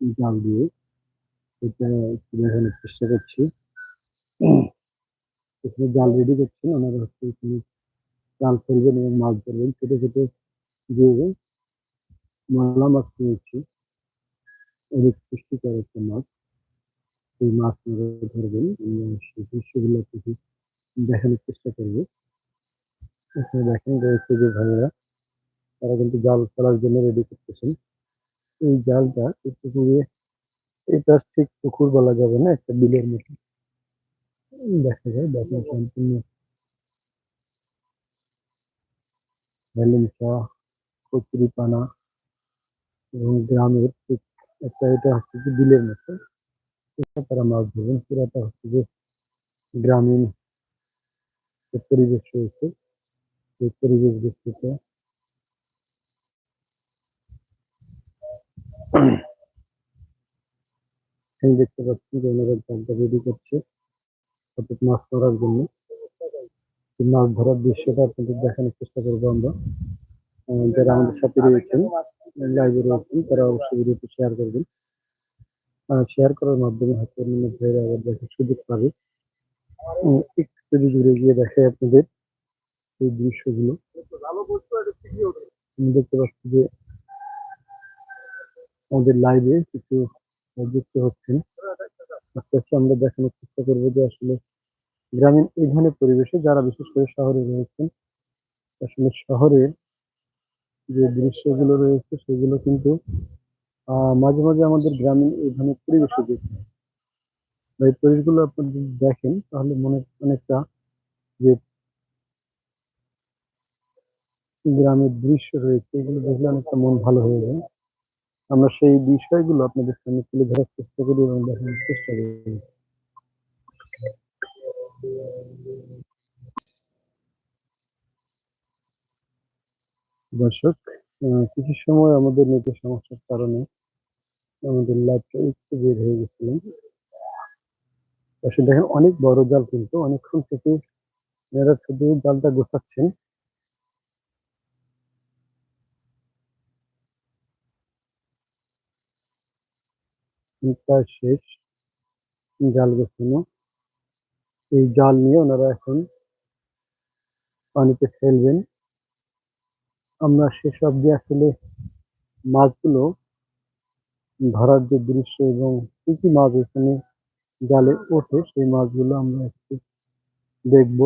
জাল দিয়ে এটা দেখানোর চেষ্টা করছি। এখানে জাল রেডি করছেন ওনারা হচ্ছে এখানে জাল ফেলবেন এবং মাছ ধরবেন। ছোট ছোট দিয়ে মলা মাছ নিয়েছি। অনেক পুষ্টিকর একটা মাছ। সেই মাছ ধরবেন। সেই দৃশ্যগুলো কিছু দেখানোর চেষ্টা করব। এখানে দেখেন রয়েছে যে ভাইয়েরা, তারা কিন্তু জাল ফেলার জন্য রেডি করতেছেন। এই জালটা এই পুকুরে এটা ঠিক পুকুর বলা যাবে না একটা বিলের মতো উম, দেখা যায় দেখেন সম্পূর্ণ হেলেঞ্চা কচুরি পানা এবং গ্রামের ঠিক একটা এটা হচ্ছে যে বিলের মতো এটা তারা মাছ ধরবেন পুরাটা হচ্ছে যে গ্রামীণ যে পরিবেশ রয়েছে সেই পরিবেশ দৃষ্টিতে এই দেখতে পাচ্ছি ওনারা জালটা রেডি করছে। অর্থাৎ মাছ ধরার জন্য। মাছ ধরার দৃশ্যটা আপনাদের দেখানোর চেষ্টা করব আমরা। যারা আমাদের সাথে রয়েছেন লাইভে রয়েছেন, তারা অবশ্যই ভিডিওটি শেয়ার করবেন। শেয়ার করার মাধ্যমে হয়তো অন্যান্য ভাইয়েরা আবার দেখার সুযোগ পাবে। একটু যদি দূরে গিয়ে দেখাই আপনাদের এই দৃশ্যগুলো। দেখতে পাচ্ছি যে আমাদের লাইভে কিছু যুক্ত হচ্ছেন। আস্তে আস্তে আমরা দেখানোর চেষ্টা করব যে আসলে গ্রামীণ এই ধরনের পরিবেশে যারা বিশেষ করে শহরে রয়েছেন, আসলে শহরের যে দৃশ্যগুলো রয়েছে সেগুলো কিন্তু মাঝে মাঝে আমাদের গ্রামীণ এই ধরনের পরিবেশে দেখি। এই পরিবেশগুলো আপনি যদি দেখেন, তাহলে মনে অনেকটা যে গ্রামের দৃশ্য রয়েছে, এগুলো দেখলে অনেকটা মন ভালো হয়ে যায়। আমরা সেই বিষয়গুলো আপনাদের সামনে তুলে ধরার চেষ্টা করি এবং দেখানোর চেষ্টা করি। দর্শক কিছু সময় আমাদের নেটের সমস্যার কারণে আমাদের লাইভটা একটু বের হয়ে গেছিলাম দর্শক, দেখেন অনেক বড় জাল কিন্তু, অনেকক্ষণ থেকে এনারা শুধু জালটা গোছাচ্ছেন প্রায় শেষ জাল গোছানো। এই জাল নিয়ে ওনারা এখন পানিতে ফেলবেন। আমরা শেষ অব্দি আসলে মাছগুলো ধরার যে দৃশ্য এবং কি কি মাছ এখানে জালে ওঠে, সেই মাছগুলো আমরা একটু দেখব।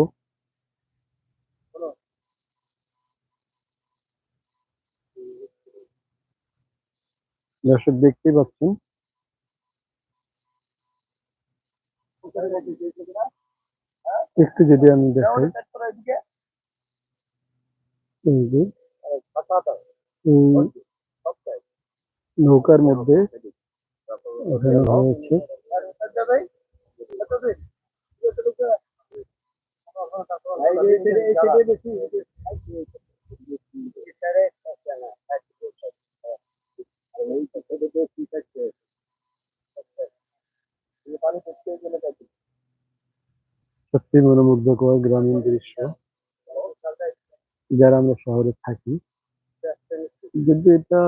দর্শক, দেখতেই পাচ্ছেন একটু যদি আমি দেখাই এই এই নৌকার মধ্যে ওখানে হয়েছে সত্যি মনোমুগ্ধকর গ্রামীণ দৃশ্য, যারা আমরা শহরে থাকি। কিন্তু এটা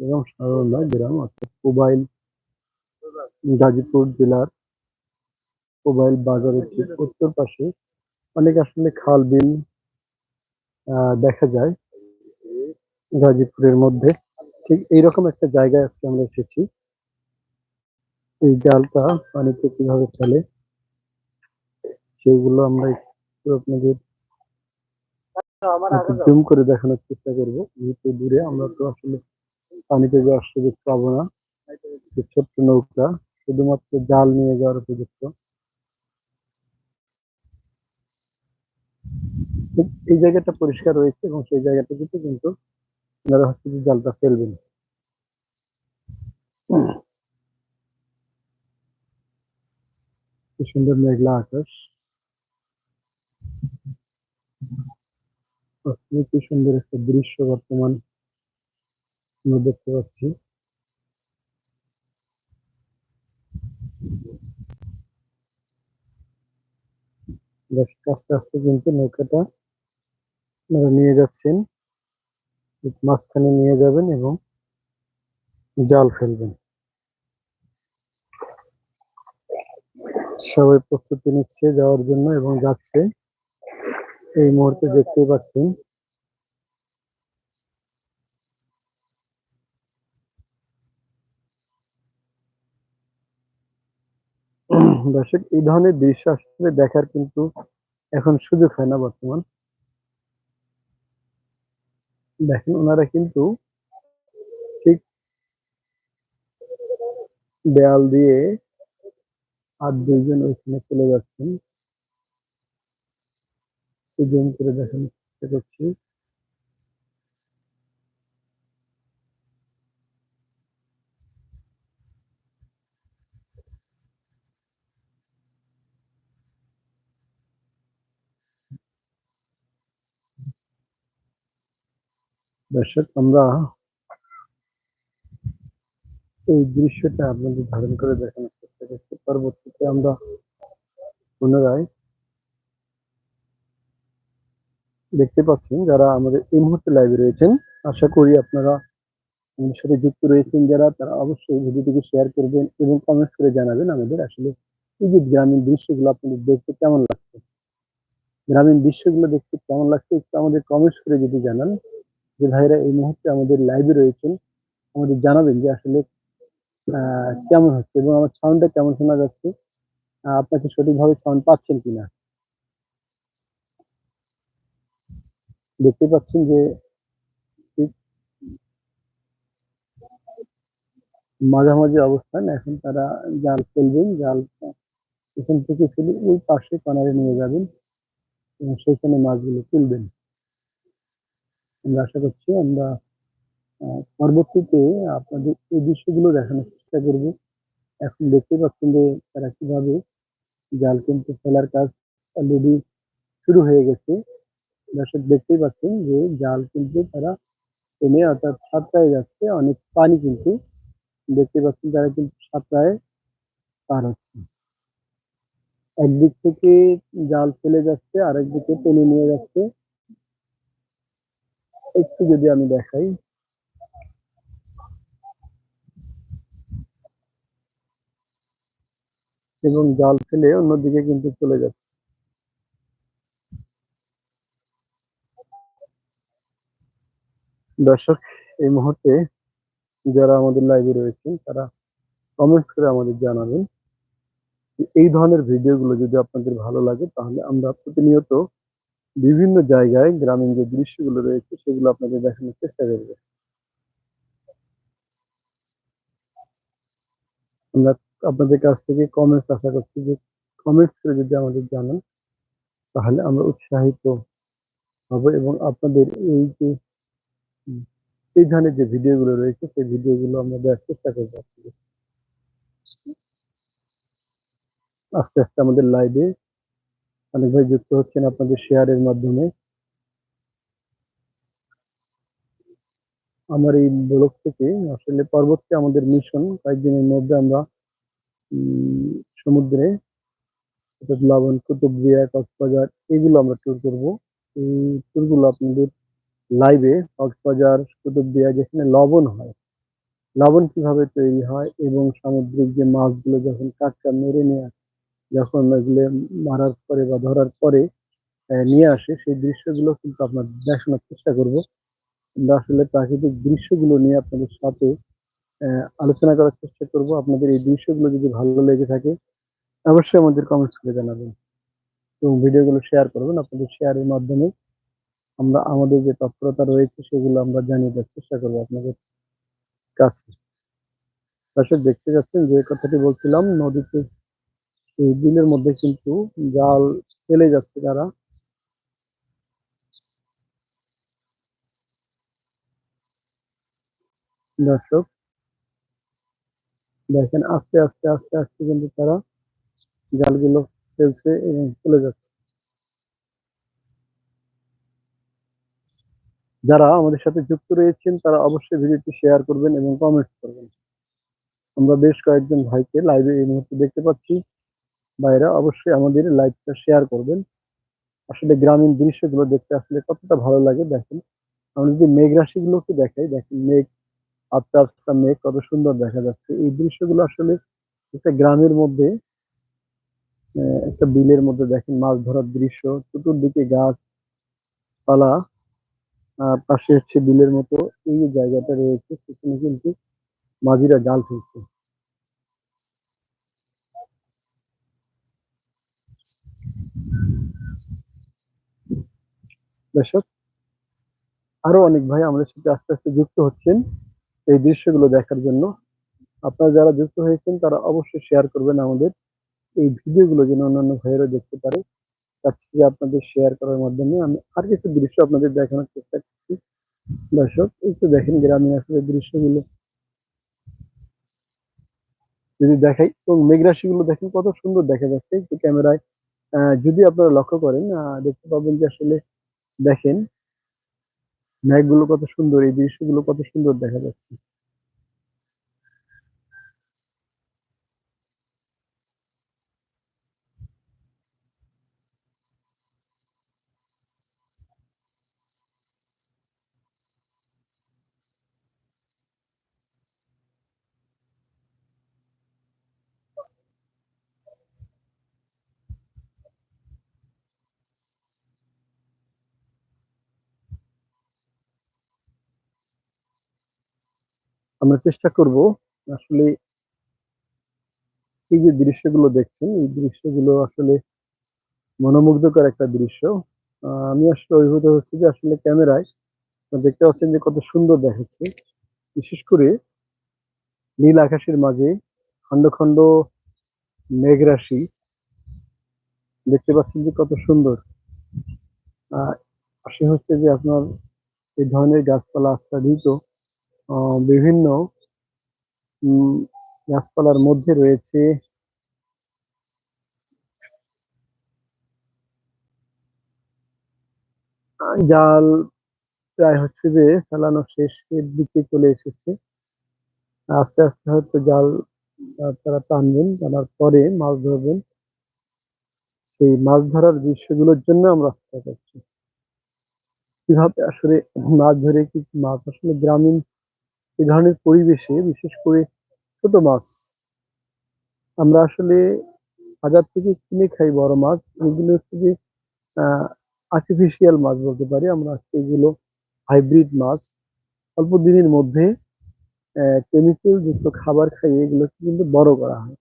এরকম শহর নয় গ্রাম অর্থাৎ মোবাইল গাজীপুর জেলার মোবাইল বাজারের ঠিক উত্তর পাশে। অনেক আসলে খাল, বিল দেখা যায় গাজীপুরের মধ্যে। ঠিক এইরকম একটা জায়গায় আজকে আমরা এসেছি। এই জালটা পানিতে কীভাবে ফেলে সেইগুলো আমরা একটু আপনাদের জুম করে দেখানোর চেষ্টা করব। যেহেতু দূরে আমরা তো আসলে পানিতে যাওয়ার সুযোগ পাবো না ছোট্ট নৌকা শুধুমাত্র জাল নিয়ে যাওয়ার উপযুক্ত। এই জায়গাটা পরিষ্কার রয়েছে এবং সেই জায়গাটা কিন্তু কিন্তু ওনারা হচ্ছে যে জালটা ফেলবেন। সুন্দর মেঘলা আকাশ। কি সুন্দর একটা দৃশ্য বর্তমান আমরা দেখতে পাচ্ছি। আস্তে আস্তে কিন্তু নৌকাটা আপনারা নিয়ে যাচ্ছেন। মাঝখানে নিয়ে যাবেন এবং জাল ফেলবেন। সবাই প্রস্তুতি নিচ্ছে যাওয়ার জন্য এবং যাচ্ছে। এই মুহূর্তে দেখতেই পাচ্ছেন দর্শক, এই ধরনের দৃশ্য আসলে দেখার কিন্তু এখন সুযোগ হয় না বর্তমান। দেখেন, ওনারা কিন্তু ঠিক দেয়াল দিয়ে আর দুইজন ওইখানে চলে যাচ্ছেন। জুম করে দেখানোর চেষ্টা করছি। দর্শক, আমরা এই দৃশ্যটা আপনাদের ধারণ করে দেখানোর চেষ্টা করছি। পরবর্তীতে আমরা পুনরায় দেখতে পাচ্ছেন যারা আমাদের এই মুহূর্তে লাইভে রয়েছেন। আশা করি আপনারা আমাদের সাথে যুক্ত রয়েছেন যারা, তারা অবশ্যই ভিডিওটিকে শেয়ার করবেন এবং কমেন্ট করে জানাবেন আমাদের আসলে এই যে গ্রামীণ দৃশ্যগুলো আপনাদের দেখতে কেমন লাগছে? গ্রামীণ দৃশ্যগুলো দেখতে কেমন লাগছে একটু আমাদের কমেন্টস করে যদি জানান। যে ভাইরা এই মুহূর্তে আমাদের লাইভে রয়েছেন, আমাদের জানাবেন যে আসলে কেমন হচ্ছে এবং আমার সাউন্ডটা কেমন শোনা যাচ্ছে। আপনাকে সঠিকভাবে সাউন্ড পাচ্ছেন কিনা? দেখতে পাচ্ছেন যে মাঝামাঝি অবস্থান। এখন তারা জাল ফেলবেন, জাল এখান থেকে ফেলে ওই পাশে কনারে নিয়ে যাবেন এবং সেখানে মাছগুলো তুলবেন। আমরা আশা করছি আমরা পরবর্তীতে আপনাদের এই দৃশ্যগুলো দেখানোর চেষ্টা করব। এখন দেখতে পাচ্ছেন যে তারা কীভাবে জাল কিন্তু ফেলার কাজ অলরেডি শুরু হয়ে গেছে। দর্শক দেখতেই পাচ্ছেন যে জাল কিন্তু তারা টেনে অর্থাৎ সাতটায় যাচ্ছে, অনেক পানি কিন্তু দেখতে পাচ্ছেন তারা কিন্তু সাতটায় পার হচ্ছে। একদিক থেকে জাল ফেলে যাচ্ছে, আরেক দিকে টেনে নিয়ে যাচ্ছে। একটু যদি আমি দেখাই। এবং জাল ফেলে অন্যদিকে কিন্তু চলে যাচ্ছে। দর্শক, এই মুহূর্তে যারা আমাদের লাইভে রয়েছেন, তারা কমেন্টস করে আমাদের জানাবেন এই ধরনের ভিডিওগুলো যদি আপনাদের ভালো লাগে, তাহলে আমরা প্রতিনিয়ত বিভিন্ন জায়গায় গ্রামীণ যে দৃশ্যগুলো রয়েছে, সেগুলো আপনাদের দেখানোর চেষ্টা করব। আমরা আপনাদের কাছ থেকে কমেন্টস আশা করছি যে কমেন্টস করে যদি আমাদের জানান, তাহলে আমরা উৎসাহিত হব এবং আপনাদের এই যে এই ধরনের যে ভিডিওগুলো রয়েছে, সেই ভিডিওগুলো আমরা দেওয়ার চেষ্টা করব আস্তে আস্তে আমাদের লাইভে অনেক ভাই যুক্ত হচ্ছেন আপনাদের শেয়ারের মাধ্যমে। আমার এই ব্লগ থেকে আসলে পরবর্তী আমাদের মিশন কয়েকদিনের মধ্যে আমরা সমুদ্রে লবণ কুতুবদিয়া কক্সবাজার, এগুলো আমরা ট্যুর করব। এই ট্যুরগুলো আপনাদের লাইভে কক্সবাজার কুতুবদিয়া যেখানে লবণ হয় লবণ কীভাবে তৈরি হয় এবং সামুদ্রিক যে মাছগুলো যখন কাটকা মেরে নিয়ে আসে, যখন এগুলো মারার পরে বা ধরার পরে নিয়ে আসে সেই দৃশ্যগুলো কিন্তু আপনার দেখানোর চেষ্টা করব। আমরা আসলে প্রাকৃতিক দৃশ্যগুলো নিয়ে আপনাদের সাথে আলোচনা করার চেষ্টা করব। আপনাদের এই দৃশ্যগুলো যদি ভালো লেগে থাকে অবশ্যই আমাদের কমেন্টস করে জানাবেন এবং ভিডিওগুলো শেয়ার করবেন। আপনাদের শেয়ারের মাধ্যমে আমরা, আমাদের যে তৎপরতা রয়েছে সেগুলো আমরা জানিয়ে দেওয়ার চেষ্টা করব আপনাদের কাছে। দর্শক, দেখতে যাচ্ছেন যে কথাটি বলছিলাম, নদীতে এই বিলের মধ্যে কিন্তু জাল ফেলে যাচ্ছে তারা। দর্শক, দেখেন আস্তে আস্তে আস্তে আস্তে কিন্তু তারা জালগুলো ফেলছে এবং চলে যাচ্ছে। যারা আমাদের সাথে যুক্ত রয়েছেন, তারা অবশ্যই ভিডিওটি শেয়ার করবেন এবং কমেন্ট করবেন। আমরা বেশ কয়েকজন ভাইকে লাইভে এই মুহূর্তে দেখতে পাচ্ছি। ভাইরা অবশ্যই আমাদের লাইভটা শেয়ার করবেন। আসলে গ্রামীণ দৃশ্যগুলো দেখতে আসলে কতটা ভালো লাগে দেখেন। আমরা যদি মেঘ রাশিগুলোকে দেখাই, দেখেন মেঘ আস্তে আস্তে মেঘ কত সুন্দর দেখা যাচ্ছে। এই দৃশ্যগুলো আসলে একটা গ্রামের মধ্যে একটা বিলের মধ্যে দেখেন মাছ ধরার দৃশ্য। চতুর্দিকে গাছ পালা আহ, পাশে হচ্ছে বিলের মতো এই জায়গাটা রয়েছে সেখানে কিন্তু মাঝিরা জাল ফেলছে। দর্শক আরও অনেক ভাই আমাদের সাথে আস্তে আস্তে যুক্ত হচ্ছেন এই দৃশ্যগুলো দেখার জন্য। আপনারা যারা যুক্ত হয়েছেন তারা অবশ্যই শেয়ার করবেন আমাদের এই ভিডিওগুলো যেন অন্যান্য ভাইয়েরা দেখতে পারে। চাচ্ছি যে আপনাদের শেয়ার করার মাধ্যমে আমি আর কিছু দৃশ্য আপনাদের দেখানোর চেষ্টা করছি। দর্শক, এই তো দেখেন গ্রামীণ আসলে দৃশ্যগুলো। যদি দেখাই, এবং মেঘরাশিগুলো দেখেন কত সুন্দর দেখা যাচ্ছে একটু ক্যামেরায়। যদি আপনারা লক্ষ্য করেন দেখতে পাবেন যে আসলে দেখেন, মেঘগুলো কত সুন্দর, এই দৃশ্যগুলো কত সুন্দর দেখা যাচ্ছে। আমরা চেষ্টা করব আসলে এই যে দৃশ্যগুলো দেখছেন, এই দৃশ্যগুলো আসলে মনোমুগ্ধকর একটা দৃশ্য। আমি আসলে অভিভূত হচ্ছি যে আসলে ক্যামেরায় দেখতে পাচ্ছেন যে কত সুন্দর দেখাচ্ছে। বিশেষ করে নীল আকাশের মাঝে খন্ড খন্ড মেঘরাশি দেখতে পাচ্ছেন যে কত সুন্দর। আহ পাশে হচ্ছে যে আপনার এই ধরনের গাছপালা আচ্ছাদিত বিভিন্ন গাছপালার মধ্যে রয়েছে। জাল প্রায় হচ্ছে যে ফেলানো শেষের দিকে চলে এসেছে। আস্তে আস্তে হয়তো জাল তারা টানবেন, টানার পরে মাছ ধরবেন। সেই মাছ ধরার দৃশ্যগুলোর জন্য আমরা অপেক্ষা করছি। কীভাবে আসলে মাছ ধরে কি মাছ আসলে গ্রামীণ এই ধরনের পরিবেশে, বিশেষ করে ছোট মাছ, আমরা আসলে বাজার থেকে কিনে খাই বড় মাছ। এগুলো হচ্ছে যে আর্টিফিশিয়াল মাছ বলতে পারি আমরা। এগুলো হাইব্রিড মাছ। অল্প দিনের মধ্যে কেমিক্যাল যুক্ত খাবার খাইয়ে এগুলোকে কিন্তু বড় করা হয়।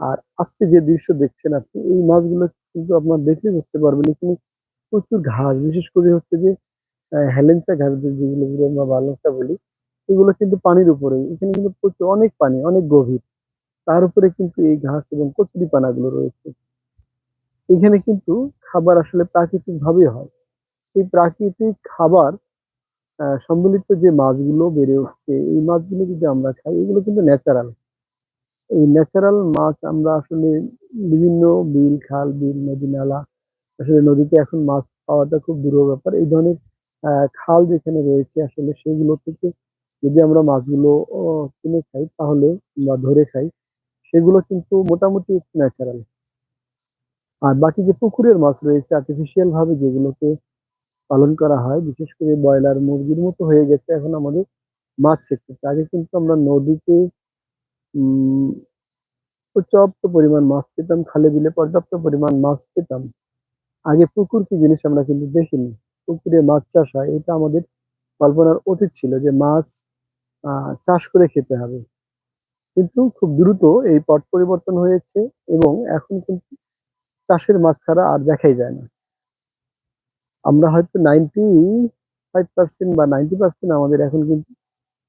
আর আজকে যে দৃশ্য দেখছেন আপনি, এই মাছগুলো কিন্তু আপনার দেখলে বুঝতে পারবেন এখানে প্রচুর ঘাস। বিশেষ করে হচ্ছে যে হেলেঞ্চা ঘাস যেগুলো আমরা বালঞ্চা বলি এগুলো কিন্তু পানির উপরে এখানে কিন্তু প্রচুর অনেক পানি অনেক গভীর। তার উপরে কিন্তু এই ঘাস এবং কচুরি পানাগুলো রয়েছে। এখানে কিন্তু খাবার আসলে প্রাকৃতিক ভাবেই হয়। এই প্রাকৃতিক খাবার আহ, সম্মিলিত যে মাছগুলো বেড়ে উঠছে এই মাছগুলো যদি আমরা খাই এগুলো কিন্তু ন্যাচারাল এই ন্যাচারাল মাছ আমরা আসলে বিভিন্ন বিল খাল বিল নদী নালা আসলে নদীতে এখন মাছ পাওয়াটা খুব দুরূহ ব্যাপার। এই ধরনের খাল যেখানে রয়েছে আসলে সেগুলো থেকে যদি আমরা মাছগুলো কিনে খাই, তাহলে বা ধরে খাই, সেগুলো কিন্তু মোটামুটি ন্যাচারাল আর বাকি যে পুকুরের মাছ রয়েছে আর্টিফিশিয়াল ভাবে যেগুলোকে পালন করা হয়, বিশেষ করে ব্রয়লার, মুরগির মতো হয়ে গেছে এখন আমাদের মাছ সেক্টর আগে কিন্তু আমরা নদীতে পর্যাপ্ত পরিমাণ মাছ পেতাম, খালে বিলে পর্যাপ্ত পরিমাণ মাছ পেতাম। আগে পুকুর কি জিনিস আমরা কিন্তু দেখিনি। পুকুরে মাছ চাষ হয়, এটা আমাদের কল্পনার অতীত ছিল যে মাছ চাষ করে খেতে হবে। কিন্তু খুব দ্রুত এই পট পরিবর্তন হয়েছে এবং এখন কিন্তু চাষের মাছ ছাড়া আর দেখাই যায় না। আমরা হয়তো নাইনটি ফাইভ পার্সেন্ট বা নাইনটি পার্সেন্ট আমাদের এখন কিন্তু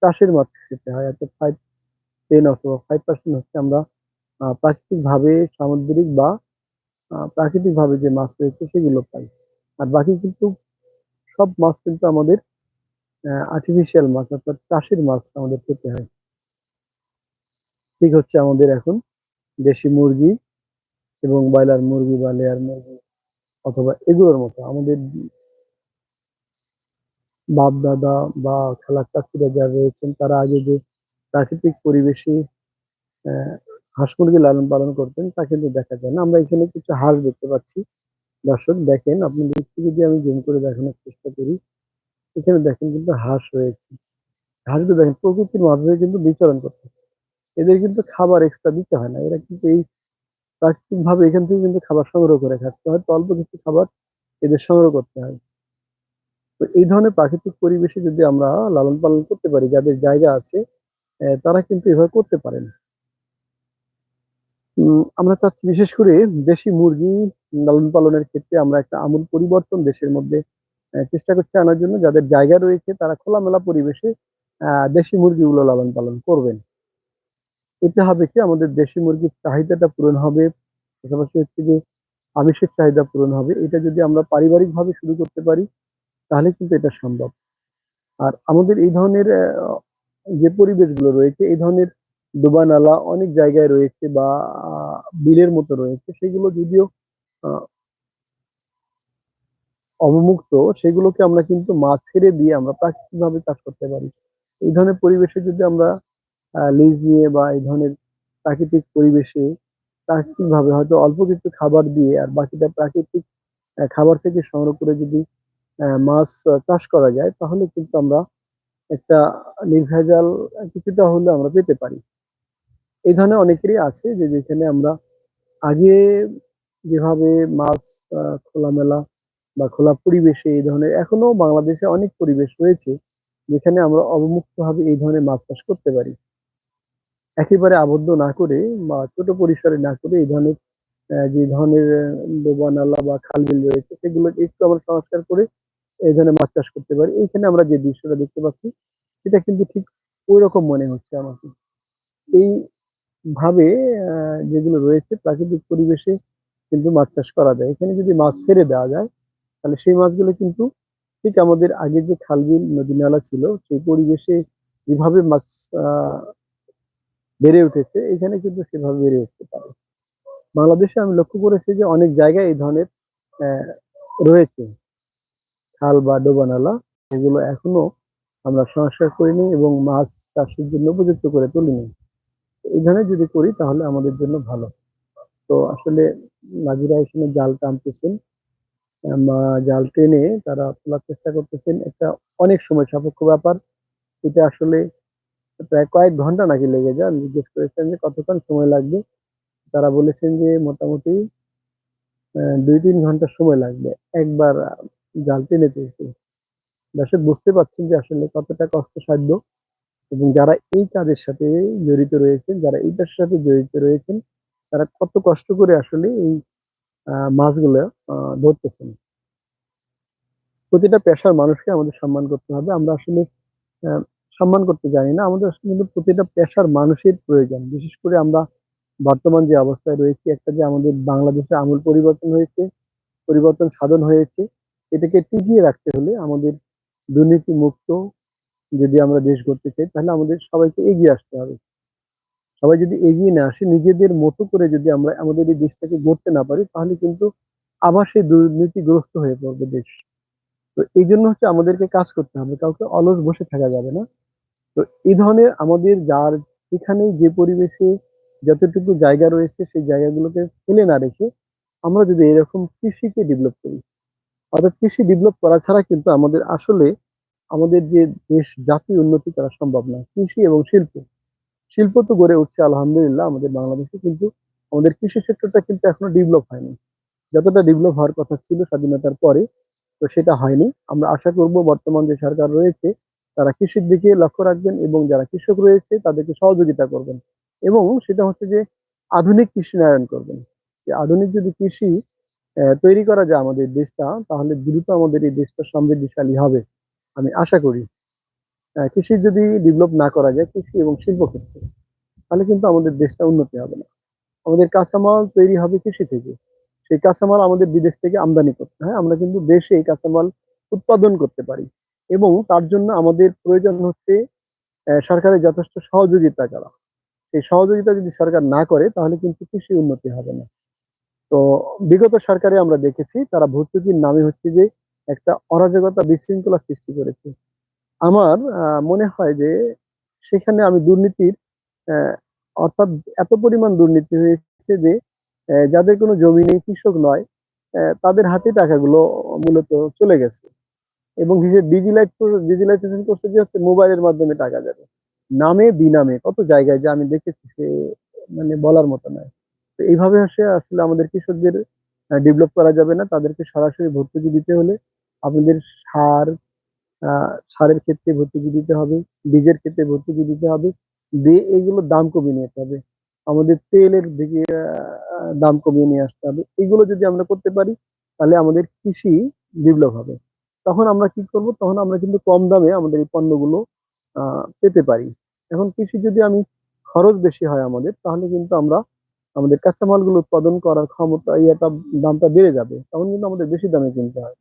চাষের মাছ খেতে হয়। অর্থাৎ ফাইভ টেন অথবা ফাইভ পার্সেন্ট হচ্ছে আমরা প্রাকৃতিক ভাবে সামুদ্রিক বা প্রাকৃতিকভাবে যে মাছ রয়েছে সেগুলো পাই। আর বাকি কিন্তু সব মাছ কিন্তু আমাদের আর্টিফিশিয়াল মাছ অর্থাৎ চাষের মাছ আমাদের খেতে হয়। ঠিক হচ্ছে আমাদের এখন দেশি মুরগি এবং ব্রয়লার মুরগি বা লেয়ার মুরগি অথবা এগুলোর মতো। আমাদের বাপ দাদা বা খেলার চাচিরা যারা রয়েছেন, তারা আগে যে প্রাকৃতিক পরিবেশে হাঁস মুরগি লালন পালন করতেন, তা কিন্তু দেখা যায় না। আমরা এখানে কিছু হাঁস দেখতে পাচ্ছি। দর্শক, দেখেন, আপনাদের যদি আমি জুম করে দেখানোর চেষ্টা করি। এখানে দেখেন কিন্তু হাঁস রয়েছে। হাঁসগুলো দেখেন, প্রকৃতির মাধ্যমে কিন্তু বিচরণ করতেছে। এদের কিন্তু খাবার এক্সট্রা দিতে হয় না। এরা কিন্তু এই প্রাকৃতিকভাবে এখান থেকে কিন্তু খাবার সংগ্রহ করে খাচ্ছে। হয়তো অল্প কিছু খাবার এদের সংগ্রহ করতে হয়। তো এই ধরনের প্রাকৃতিক পরিবেশে যদি আমরা লালন পালন করতে পারি, যাদের জায়গা আছে তারা কিন্তু এভাবে করতে পারেন আমরা চাচ্ছি বিশেষ করে দেশি মুরগি লালন পালনের ক্ষেত্রে আমরা একটা আমূল পরিবর্তন দেশের মধ্যে চেষ্টা করছে আনার জন্য। যাদের জায়গা রয়েছে, তারা খোলামেলা পরিবেশে দেশি মুরগিগুলো লালন পালন করবেন। এতে হবে কি? আমাদের দেশি মুরগির চাহিদাটা পূরণ হবে। পাশাপাশি হচ্ছে যে আমিষের চাহিদা পূরণ হবে। এটা যদি আমরা পারিবারিক ভাবে শুরু করতে পারি, তাহলে কিন্তু এটা সম্ভব। আর আমাদের এই ধরনের যে পরিবেশগুলো রয়েছে, এই ধরনের ডোবা নালা অনেক জায়গায় রয়েছে বা বিলের মতো রয়েছে। সেগুলো যদিও অবমুক্ত, সেগুলোকে আমরা কিন্তু মাছ ছেড়ে দিয়ে আমরা প্রাকৃতিকভাবে চাষ করতে পারি। এই ধরনের পরিবেশে যদি আমরা লিজ নিয়ে বা এই ধরনের প্রাকৃতিক পরিবেশে প্রাকৃতিকভাবে হয়তো অল্প কিছু খাবার দিয়ে আর বাকিটা প্রাকৃতিক খাবার থেকে সংগ্রহ করে যদি মাছ চাষ করা যায়, তাহলে কিন্তু আমরা একটা নির্ভেজাল কিছুটা হলে আমরা পেতে পারি। এই ধরনের অনেকেরই আছে যে যেখানে আমরা আগে যেভাবে মাছ খোলামেলা বা খোলা পরিবেশে এই ধরনের, এখনও বাংলাদেশে অনেক পরিবেশ রয়েছে যেখানে আমরা অবমুক্তভাবে এই ধরনের মাছ চাষ করতে পারি। একেবারে আবদ্ধ না করে বা ছোট পরিসরে না করে এই ধরনের যে ধরনের ডোবা নালা বা খাল বিল রয়েছে সেগুলো একটু আমরা সংস্কার করে এই ধরনের মাছ চাষ করতে পারি। এইখানে আমরা যে দৃশ্যটা দেখতে পাচ্ছি, সেটা কিন্তু ঠিক ওই রকম মনে হচ্ছে আমাকে। এই ভাবে যেগুলো রয়েছে প্রাকৃতিক পরিবেশে কিন্তু মাছ চাষ করা যায়। এখানে যদি মাছ ছেড়ে দেওয়া যায় তাহলে সেই মাছগুলো কিন্তু ঠিক আমাদের আগে যে খালবিল নদী নালা ছিল, সেই পরিবেশে যেভাবে মাছ বেড়ে উঠেছে, এখানে কিন্তু সেভাবে বেড়ে উঠতে পারে। বাংলাদেশে আমি লক্ষ্য করেছি যে অনেক জায়গায় এই ধরনের রয়েছে। খাল বা ডোবা নালা, এগুলো এখনও আমরা সংস্কার করিনি এবং মাছ চাষের জন্য উপযুক্ত করে তুলিনি। এই ধরনের যদি করি তাহলে আমাদের জন্য ভালো। তো আসলে নাজিরা এখানে জাল টানতেছেন। জাল টেনে তারা তোলার চেষ্টা করতেছেন। একটা অনেক সময় সাপেক্ষ ব্যাপার। এটা আসলে প্রায় কয়েক ঘণ্টা নাকি লেগে যায়। জিজ্ঞেস করেছেন যে কতক্ষণ সময় লাগবে? তারা বলেছেন যে মোটামুটি দুই তিন ঘণ্টা সময় লাগবে। একবার জাল টেনে তুলতে। দর্শক, বুঝতে পারছেন যে আসলে কতটা কষ্টসাধ্য এবং যারা এই কাজের সাথে জড়িত রয়েছেন, যারা এইটার সাথে জড়িত রয়েছেন, তারা কত কষ্ট করে আসলে এই মাছগুলো আহ, ধরতেছেন প্রতিটা পেশার মানুষকে আমাদের সম্মান করতে হবে। আমরা আসলে সম্মান করতে জানি না। আমাদের কিন্তু প্রতিটা পেশার মানুষের প্রয়োজন। বিশেষ করে আমরা বর্তমান যে অবস্থায় রয়েছে একটা যে আমাদের বাংলাদেশে আমূল পরিবর্তন হয়েছে পরিবর্তন সাধন হয়েছে এটাকে টিকিয়ে রাখতে হলে আমাদের দুর্নীতি মুক্ত যদি আমরা দেশ গড়তে চাই তাহলে আমাদের সবাইকে এগিয়ে আসতে হবে। সবাই যদি এগিয়ে না আসে, নিজেদের মতো করে যদি আমরা আমাদের এই দেশটাকে গড়তে না পারি, তাহলে কিন্তু আবার সেই দুর্নীতিগ্রস্ত হয়ে পড়বে দেশ। তো এই জন্য হচ্ছে আমাদেরকে কাজ করতে হবে, কাউকে অলস বসে থাকা যাবে না। তো এই ধরনের আমাদের যার এখানে যে পরিবেশে যতটুকু জায়গা রয়েছে, সেই জায়গাগুলোকে ফেলে না রেখে আমরা যদি এরকম কৃষিকে ডেভেলপ করি। অর্থাৎ কৃষি ডেভেলপ করা ছাড়া কিন্তু আমাদের আসলে আমাদের যে দেশ জাতি উন্নতি করা সম্ভব না। কৃষি এবং শিল্প। শিল্প তো গড়ে উঠছে, আলহামদুলিল্লাহ, আমাদের বাংলাদেশে কিন্তু আমাদের কৃষি সেক্টরটা কিন্তু এখনও ডেভেলপ হয়নি। যতটা ডেভেলপ হওয়ার কথা ছিল স্বাধীনতার পরে, তো সেটা হয়নি। আমরা আশা করব বর্তমান যে সরকার রয়েছে, তারা কৃষির দিকে লক্ষ্য রাখবেন এবং যারা কৃষক রয়েছে, তাদেরকে সহযোগিতা করবেন। এবং সেটা হচ্ছে যে আধুনিক কৃষি নয়ন করবেন। যে আধুনিক যদি কৃষি তৈরি করা যায় আমাদের দেশটা, তাহলে দ্রুত আমাদের এই দেশটা সমৃদ্ধিশালী হবে, আমি আশা করি। কৃষি যদি ডেভেলপ না করা যায়, কৃষি এবং শিল্প ক্ষেত্রে, তাহলে কিন্তু আমাদের দেশটা উন্নতি হবে না। আমাদের কাঁচামাল তৈরি হবে কৃষি থেকে। সেই কাঁচামাল আমাদের বিদেশ থেকে আমদানি করতে হয়। আমরা কিন্তু দেশে এই কাঁচামাল উৎপাদন করতে পারি। এবং তার জন্য আমাদের প্রয়োজন হচ্ছে সরকারের যথেষ্ট সহযোগিতা করা। সেই সহযোগিতা যদি সরকার না করে, তাহলে কিন্তু কৃষি উন্নতি হবে না। তো বিগত সরকারে আমরা দেখেছি, তারা ভর্তুকির নামে হচ্ছে যে একটা অরাজকতা বিশৃঙ্খলা সৃষ্টি করেছে। আমার মনে হয় যে সেখানে আমি দুর্নীতির অর্থাৎ এত পরিমাণ দুর্নীতি হয়েছে যে যাদের কোনো জমি নেই, কৃষক নয় তাদের হাতে টাকাগুলো মূলত চলে গেছে। এবং ডিজিলাইট ডিজিলাইজেশন করছে যে হচ্ছে মোবাইলের মাধ্যমে টাকা যাবে। নামে, বিনামে, কত জায়গায় যে আমি দেখেছি সে মানে বলার মতো নয়। তো এইভাবে আসে আসলে আমাদের কৃষকদের ডেভেলপ করা যাবে না। তাদেরকে সরাসরি ভর্তুকি দিতে হলে আপনাদের সার সারের ক্ষেত্রে ভর্তুকি দিতে হবে, বীজের ক্ষেত্রে ভর্তুকি দিতে হবে, দিয়ে এইগুলোর দাম কমিয়ে নিতে হবে। আমাদের তেলের দিকে দাম কমিয়ে নিয়ে আসতে হবে। এগুলো যদি আমরা করতে পারি, তাহলে আমাদের কৃষি ডেভেলপ হবে। তখন আমরা কি করব? তখন আমরা কিন্তু কম দামে আমাদের এই পণ্যগুলো পেতে পারি। এখন কৃষি যদি আমি খরচ বেশি হয় আমাদের, তাহলে কিন্তু আমরা আমাদের কাঁচামালগুলো উৎপাদন করার ক্ষমতা, ইয়েটা, দামটা বেড়ে যাবে। তখন কিন্তু আমাদের বেশি দামে কিনতে হয়।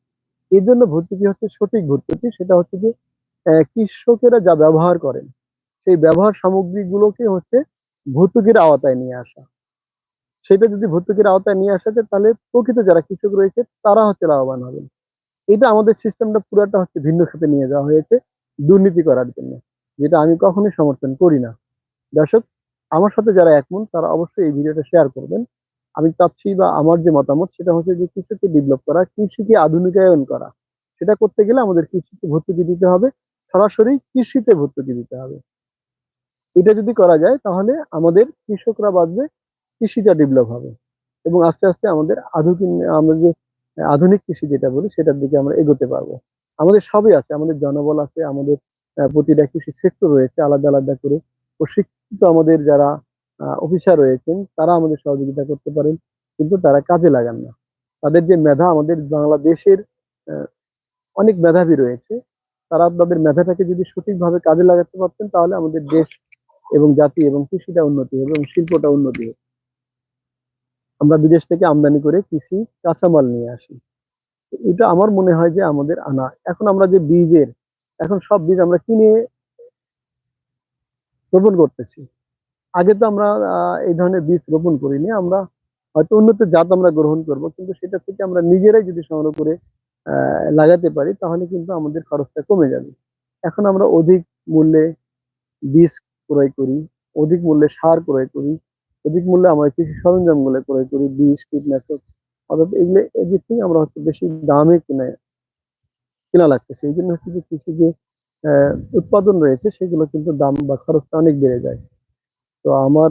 এর জন্য ভর্তুকি হচ্ছে সঠিক ভর্তুকি, সেটা হচ্ছে যে কৃষকেরা যা ব্যবহার করেন, সেই ব্যবহার সামগ্রীগুলোকে হচ্ছে ভর্তুকির আওতায় নিয়ে আসা। সেটা যদি ভর্তুকির আওতায় নিয়ে আসা যায়, তাহলে প্রকৃত যারা কৃষক রয়েছে, তারা হচ্ছে লাভবান হবেন। এটা আমাদের সিস্টেমটা পুরাটা হচ্ছে ভিন্ন খাতে নিয়ে যাওয়া হয়েছে দুর্নীতি করার জন্য, যেটা আমি কখনোই সমর্থন করি না। দর্শক, আমার সাথে যারা একমন তারা অবশ্যই এই ভিডিওটা শেয়ার করবেন। আমি চাচ্ছি বা আমার যে মতামত সেটা হচ্ছে যে কৃষিকে ডেভেলপ করা, কৃষিকে আধুনিকায়ন করা। সেটা করতে গেলে আমাদের কৃষিতে ভর্তুকি দিতে হবে, সরাসরি কৃষিতে ভর্তুকি দিতে হবে। এটা যদি করা যায় তাহলে আমাদের কৃষকরা বাঁচবে, কৃষিটা ডেভেলপ হবে এবং আস্তে আস্তে আমাদের আধুনিক, আমরা যে আধুনিক কৃষি যেটা বলি সেটার দিকে আমরা এগোতে পারব। আমাদের সবই আছে, আমাদের জনবল আছে, আমাদের প্রতিটা কৃষি সেক্টর রয়েছে আলাদা আলাদা করে। প্রশিক্ষিত আমাদের যারা অফিসার রয়েছেন, তারা আমাদের সহযোগিতা করতে পারেন, কিন্তু তারা কাজে লাগান না। তাদের যে মেধা আমাদের বাংলাদেশের অনেক মেধাবী রয়েছে, তারা তাদের মেধাটাকে যদি সঠিকভাবে কাজে লাগাতে পারতেন, তাহলে আমাদের দেশ এবং জাতি এবং কৃষিটা উন্নতি হবে এবং শিল্পটা উন্নতি হবে। আমরা বিদেশ থেকে আমদানি করে কৃষি কাঁচামাল নিয়ে আসি। এটা আমার মনে হয় যে আমাদের আনা। এখন আমরা যে বীজের, এখন সব বীজ আমরা কিনে, রোপণ করতেছি। আগে তো আমরা এই ধরনের বীজ রোপণ করিনি। আমরা হয়তো উন্নত জাত আমরা গ্রহণ করব, কিন্তু সেটা থেকে আমরা নিজেরাই যদি সংগ্রহ করে লাগাতে পারি, তাহলে কিন্তু আমাদের খরচটা কমে যাবে। এখন আমরা অধিক মূল্যে বীজ ক্রয় করি, অধিক মূল্যে সার ক্রয় করি, অধিক মূল্যে আমরা কৃষি সরঞ্জামগুলো ক্রয় করি, বীজ, কীটনাশক, অর্থাৎ এগুলো এদিক আমরা হচ্ছে বেশি দামে কিনে, কেনা লাগতেছে এই জন্য হচ্ছে যে কৃষি যে উৎপাদন রয়েছে, সেগুলো কিন্তু দাম বা খরচটা অনেক বেড়ে যায়। তো আমার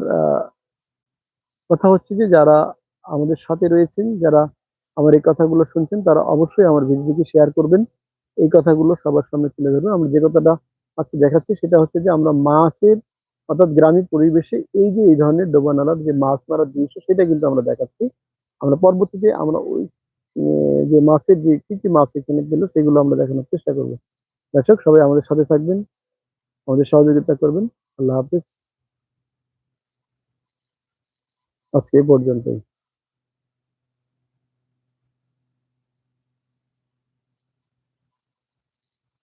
কথা হচ্ছে যে যারা আমাদের সাথে রয়েছেন, যারা আমার এই কথাগুলো শুনছেন, তারা অবশ্যই আমার ভিডিওটি শেয়ার করবেন। এই কথাগুলো সবার সামনে তুলে ধরবেন। আমরা যে কথাটা আজকে দেখাচ্ছি, সেটা হচ্ছে যে আমরা মাছের, অর্থাৎ গ্রামীণ পরিবেশে এই যে এই ধরনের ডোবানালার যে মাছ মারার দৃশ্য, সেটা কিন্তু আমরা দেখাচ্ছি। আমরা পরবর্তীতে আমরা ওই যে মাছের যে, কি কি মাছ এখানে পেল সেগুলো আমরা দেখানোর চেষ্টা করব। দর্শক, সবাই আমাদের সাথে থাকবেন, আমাদের সহযোগিতা করবেন। আল্লাহ হাফিজ। আজকে এই পর্যন্তই